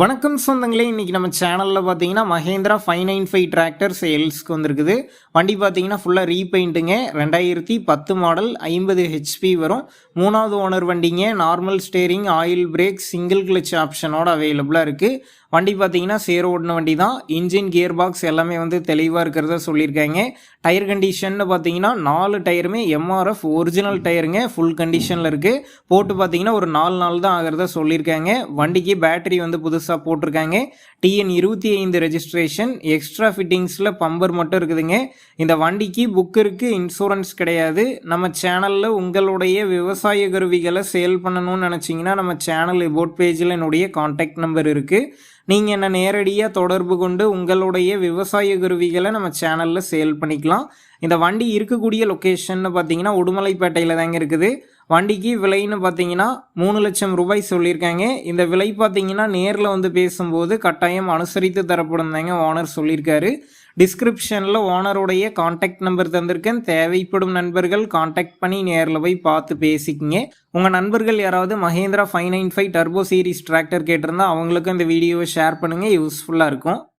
வணக்கம் சொந்தங்களே இன்றைக்கி நம்ம சேனலில் பார்த்தீங்கன்னா Mahindra five nine five tractor சேல்ஸ்க்கு வந்திருக்குது. வண்டி பார்த்தீங்கன்னா ஃபுல்லாக ரீபெயிண்ட்டுங்க ரெண்டாயிரத்தி பத்து மாடல் ஐம்பது ஹெச்பி வரும். மூணாவது ஓனர் வண்டிங்க normal steering oil brake single clutch ஆப்ஷனோட அவைலபிளாக இருக்குது வண்டி பார்த்தீங்கன்னா சேர் ஓடின வண்டி தான் இன்ஜின் கியர் பாக்ஸ் எல்லாமே வந்து தெளிவாக இருக்கிறதா சொல்லியிருக்காங்க. டயர் கண்டிஷன்னு பார்த்தீங்கன்னா நாலு டயருமே எம்ஆர்எஃப் ஒரிஜினல் டயருங்க ஃபுல் கண்டிஷனில் இருக்குது போட்டு பார்த்தீங்கன்னா ஒரு நாலு நாள் தான் ஆகிறதா சொல்லியிருக்காங்க. வண்டிக்கு பேட்டரி வந்து புதுசாக போட்டிருக்காங்க. டிஎன் இருபத்தி ஐந்து ரெஜிஸ்ட்ரேஷன் எக்ஸ்ட்ரா ஃபிட்டிங்ஸில் பம்பர் மட்டும் இருக்குதுங்க. இந்த வண்டிக்கு புக் இருக்குது இன்சூரன்ஸ் கிடையாது. நம்ம சேனலில் உங்களுடைய விவசாய கருவிகளை சேல் பண்ணணும்னு நினச்சிங்கன்னா நம்ம சேனல் போட் பேஜில் என்னுடைய காண்டாக்ட் நம்பர் இருக்குது நீங்கள் என்ன நேரடியாக தொடர்பு கொண்டு உங்களுடைய விவசாய கருவிகளை நம்ம சேனலில் சேல் பண்ணிக்கலாம். இந்த வண்டி இருக்கக்கூடிய லொக்கேஷன் பார்த்தீங்கன்னா உடுமலைப்பேட்டையில் தாங்க இருக்குது. வண்டிக்கு விலைன்னு பார்த்தீங்கன்னா மூணு லட்சம் ரூபாய் சொல்லியிருக்காங்க. இந்த விலை பார்த்தீங்கன்னா நேரில் வந்து பேசும்போது கட்டாயம் அனுசரித்து தரப்படும் தாங்க ஓனர் சொல்லியிருக்காரு. டிஸ்கிரிப்ஷனில் ஓனருடைய காண்டாக்ட் நம்பர் தந்திருக்கேன். தேவைப்படும் நண்பர்கள் காண்டாக்ட் பண்ணி நேரில் போய் பார்த்து பேசிக்கிங்க. உங்கள் நண்பர்கள் யாராவது Mahindra five nine five turbo series tractor கேட்டிருந்தா அவங்களுக்கும் இந்த வீடியோவை ஷேர் பண்ணுங்கள் யூஸ்ஃபுல்லாக இருக்கும்.